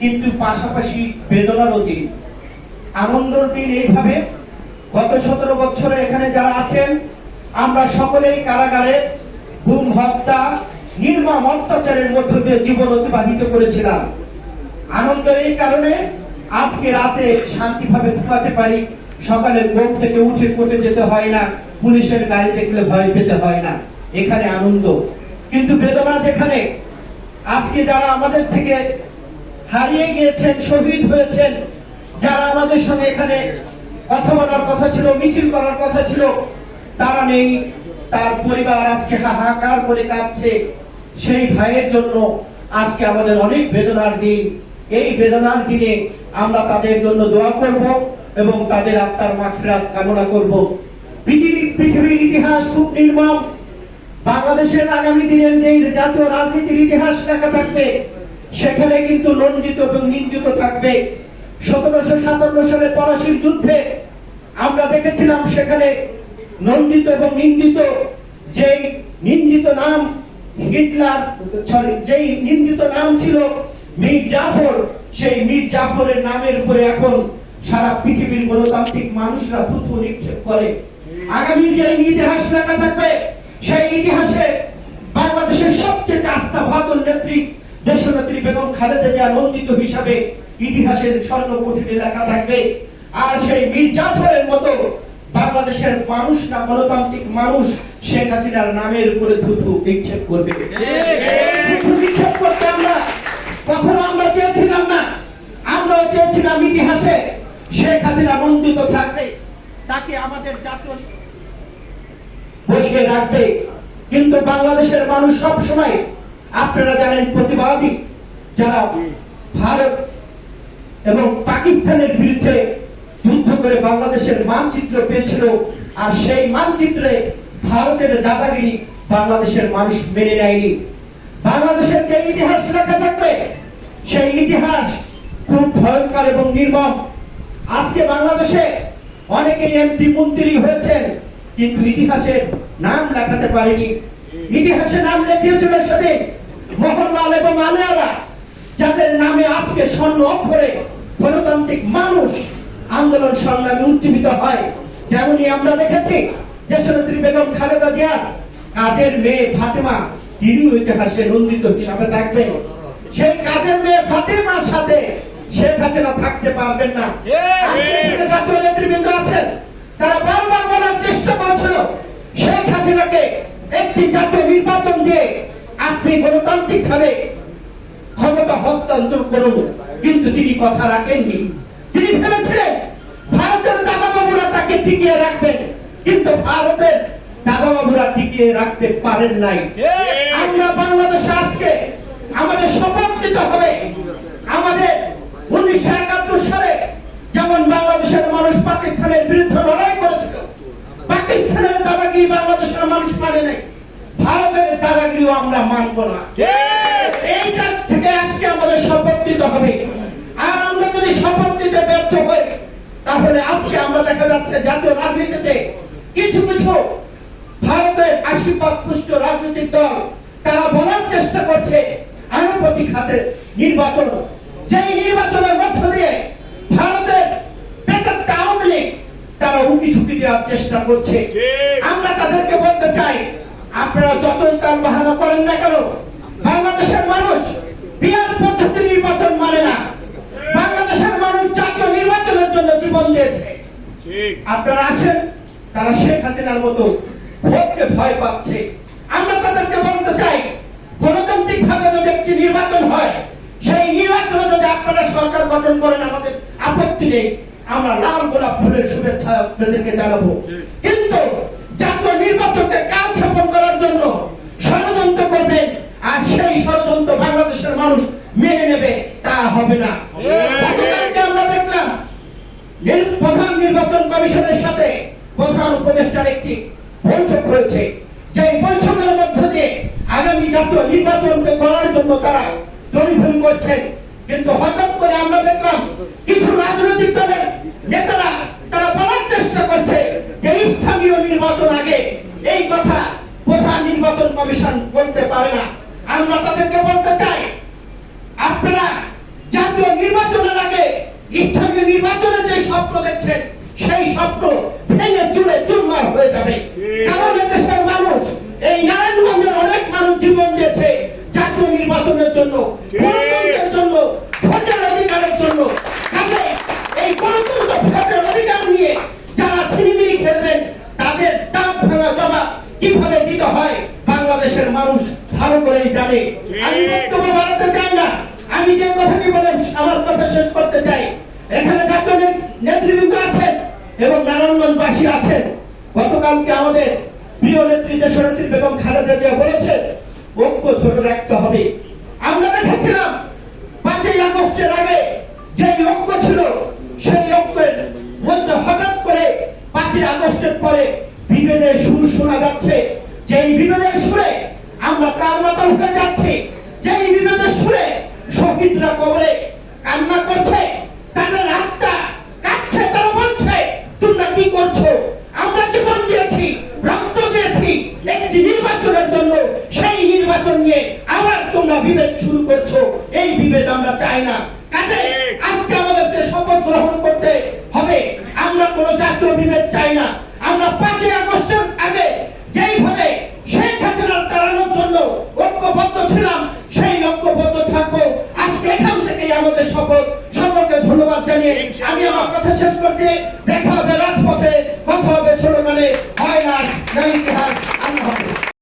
কিন্তু পাশাপাশি বেদনারও দিন আনন্দর দিন এইভাবে গত সতেরো বছরে এখানে যারা আছেন, আমরা সকলেই কারাগারে গুম, হত্যা, নির্মম অত্যাচারের মধ্য দিয়ে জীবন অতিবাহিত করেছিলাম। আনন্দ এই কারণে আজকে রাতে শান্তিভাবে ঘুমাতে পারি, সকালে ঘুম থেকে উঠে কোর্টে যেতে হয় না, পুলিশের গাড়ি দেখলে ভয় পেতে হয় না, এখানে আনন্দ। কিন্তু বেদনা যেখানে, আজকে যারা আমাদের থেকে হারিয়ে গিয়েছেন, শহীদ হয়েছেন। যারা আমাদের সঙ্গে এখানে কথা বলার কথা ছিল, মিছিল করার কথা ছিল, তারা নেই। তার পরিবার আজকে হাহাকার করে কাঁদছে। সেই ভাইয়ের জন্য আজকে আমাদের অনেক বেদনার দিন। এই বেদনার দিনে আমরা তাদের জন্য দোয়া করব এবং তাদের আত্মার মাগফিরাত কামনা করব। পৃথিবীর পৃথিবীর ইতিহাস খুব নির্মম। বাংলাদেশের আগামী দিনের যে জাতীয় রাজনীতির ইতিহাস লেখা থাকবে সেখানে কিন্তু লঞ্জিত এবং নিন্দিত থাকবে। সতেরোশো সাতান্ন সালে পলাশির যুদ্ধে আমরা দেখেছিলাম সেখানে নন্দিত এবং নিন্দিত যেই নিন্দিত নাম হিটলার সরি যেই নিন্দিত নাম ছিল মীর জাফর, সেই মীর জাফরের নামের উপরে এখন সারা পৃথিবীর গণতান্ত্রিক মানুষরা থুথু নিক্ষেপ করে। আগামী যে ইতিহাস লেখা থাকবে, সেই ইতিহাসে বাংলাদেশের সবচেয়ে আস্থা ভাজন খালেদা জিয়া নন্দিত হিসাবে ইতিহাসের স্বর্ণ কুঠিতে লেখা থাকবে। আর সেই মীর জাফরের মতো বাংলাদেশের মানুষ না, গণতান্ত্রিক মানুষ, শেখ হাসিনার নামের উপরে থুথু করবে। করতে আমরা কখনো আমরা চেয়েছিলাম না। আমরাও চেয়েছিলাম ইতিহাসে শেখ হাসিনা থাকবে, তাকে আমাদের জাতীয় বসিয়ে রাখবে। কিন্তু বাংলাদেশের মানুষ সব সময় আপনারা জানেন, প্রতিবাদী। যারা ভারত এবং পাকিস্তানের বিরুদ্ধে যুদ্ধ করে বাংলাদেশের মানচিত্র পেয়েছিল, আর সেই মানচিত্রে ভারতের দাদাগিরি বাংলাদেশের মানুষ মেনে নেয়নি। বাংলাদেশের যে ইতিহাস লেখা থাকবে, সেই ইতিহাস খুব ভয়ঙ্কর এবং নির্মম। আজকে বাংলাদেশে অনেকে এমপি মন্ত্রী হয়েছেন, কিন্তু ইতিহাসের নাম লেখাতে পারেনি। ইতিহাসে নাম লিখিয়েছিল সেদিন মোহনলাল এবং আলিয়ারা। যাদের নামে আজকে স্বর্ণ অক্ষরে গণতান্ত্রিক মানুষ আন্দোলন সংগ্রামে উজ্জীবিত হয় যেমনই আমরা দেখেছি দেশনেত্রী বেগম খালেদা জিয়া কাজের মেয়ে ফাতেমা তিনিও ইতিহাসে নন্দিত হিসাবে থাকবেন। সেই কাজের মেয়ে ফাতেমার সাথে শেখ হাসিনা থাকতে পারবেন না। জাতীয় নেতৃবৃন্দ আছেন তারা বারবার বলার চেষ্টা করেছিল শেখ হাসিনাকে একটি জাতীয় নির্বাচন দিয়ে আপনি গণতান্ত্রিক ভাবে ক্ষমতা হস্তান্তর করুন। কিন্তু তিনি কথা রাখেননি। তিনি ভেবেছিলেন ভারতের দাদাবাবুরা তাকে টিকিয়ে রাখবেন কিন্তু ভারতের দাদাবাবুরা টিকিয়ে রাখতে পারেন নাই। আমরা বাংলাদেশে আজকে আমাদের শপথ নিতে হবে। আমাদের উনিশশো একাত্তর সালে যেমন বাংলাদেশের মানুষ পাকিস্তানের বিরুদ্ধে লড়াই করেছিল, পাকিস্তানের দাদাগিরি বাংলাদেশের মানুষ মানে নাই। ভারতের দাদাগিরিও আমরা মানব না। এইটা থেকে আজকে আমাদের শপথ নিতে হবে। আর আমরা যদি শপথ নিতে ব্যর্থ হই তাহলে আজকে আমরা দেখা যাচ্ছে জাতীয় রাজনীতিতে কিছু কিছু ভারতের আশীর্বাদ পুষ্ট রাজনৈতিক দল তারা বলার চেষ্টা করছে আইনপতি খাতের নির্বাচন। যেই নির্বাচনের মধ্য দিয়ে ভারতের বেকার আওয়ামী লীগ তারা উকি ঝুঁকি দেওয়ার চেষ্টা করছে। আমরা তাদেরকে বলতে চাই আপনারা যতই তার বাহানা করেন না কেন বাংলাদেশের মানুষ বিয়ার পদ্ধতি নির্বাচন মানে না। বাংলাদেশের মানুষ জাতীয় নির্বাচনের জন্য জীবন দিয়েছে। আপনারা আছেন তারা শেখ হাসিনার মতো ভোটকে ভয় পাচ্ছে। আমরা তাদেরকে বলতে চাই গণতান্ত্রিক ভাবে যদি একটি নির্বাচন হয় সেই নির্বাচনে যদি আপনারা সরকার গঠন করেন আমাদের আপত্তি নেই। আমরা লাল গোলাপ ফুলের শুভেচ্ছা আপনাদেরকে জানাব কিন্তু জাতীয় নির্বাচনকে কালক্ষেপণ করার জন্য ষড়যন্ত্র করবেন আর সেই ষড়যন্ত্র বাংলাদেশের মানুষ মেনে নেবে তা হবে না গতকালকে আমরা দেখলাম নির- প্রধান নির্বাচন কমিশনের সাথে প্রধান উপদেষ্টার একটি বৈঠক হয়েছে। যে বৈঠকের মধ্য দিয়ে আগামী জাতীয় নির্বাচনকে করার জন্য তারা তড়িঘড়ি করছেন। কিন্তু হঠাৎ করে আমরা দেখলাম কিছু রাজনৈতিক দলের নেতারা তারা বলার চেষ্টা করছে যে স্থানীয় নির্বাচন আগে এই কথা প্রধান নির্বাচন কমিশন বলতে পারে না। আমরা তাদেরকে বলতে চাই, আপনারা জাতীয় নির্বাচনের আগে স্থানীয় নির্বাচনের যে স্বপ্ন দেখছেন সেই স্বপ্ন ভেঙে চুলে চুরমার হয়ে যাবে। কারণ এদেশের মানুষ, এই নারায়ণগঞ্জের অনেক মানুষ জীবন দিয়েছে জাতীয় নির্বাচনের জন্য, গণতন্ত্রের জন্য, ভোটের অধিকারের জন্য। কাজে এই গণতন্ত্র ভোটের অধিকার নিয়ে যারা ছিনিমিনি খেলবেন, তাদের দাঁত ভাঙা কীভাবে দিতে হয়, বাংলাদেশের মানুষ ভালো করেই জানে। আমি বক্তব্য বাড়াতে চাই না। আমি যে কথাটি বলে আমার কথা শেষ করতে চাই। এখানে জাতীয় নেতৃবৃন্দ আছেন এবং নারায়ণগঞ্জবাসী আছেন গতকালকে আমাদের প্রিয় নেত্রী, দেশনেত্রী বেগম খালেদা জিয়া বলেছেন ঐক্য ধরে রাখতে হবে আমরা দেখেছিলাম পাঁচই আগস্টের আগে যে ঐক্য ছিল সেই ঐক্যের মধ্যে হঠাৎ করে পাঁচই আগস্টের পরে বিভেদের সুর শোনা যাচ্ছে যেই বিভেদের সুরে আমরা কার মাতাল হয়ে যাচ্ছি যেই বিভেদের সুরে শহীদরা কবরে কান্না করছে তাদের আত্মা কাচ্ছে তারা বলছে তোমরা কি করছ আমরা জীবন দিয়েছি রক্ত দিয়েছি একটি নির্বাচনের জন্য সেই নির্বাচন নিয়ে আবার তোমরা বিভেদ শুরু করছ এই বিভেদ আমরা চাই না। কাজে আজকে আমাদেরকে শপথ গ্রহণ করতে হবে। আমরা কোনো জাতীয় বিভেদ চাই না। আমরা পাঁচই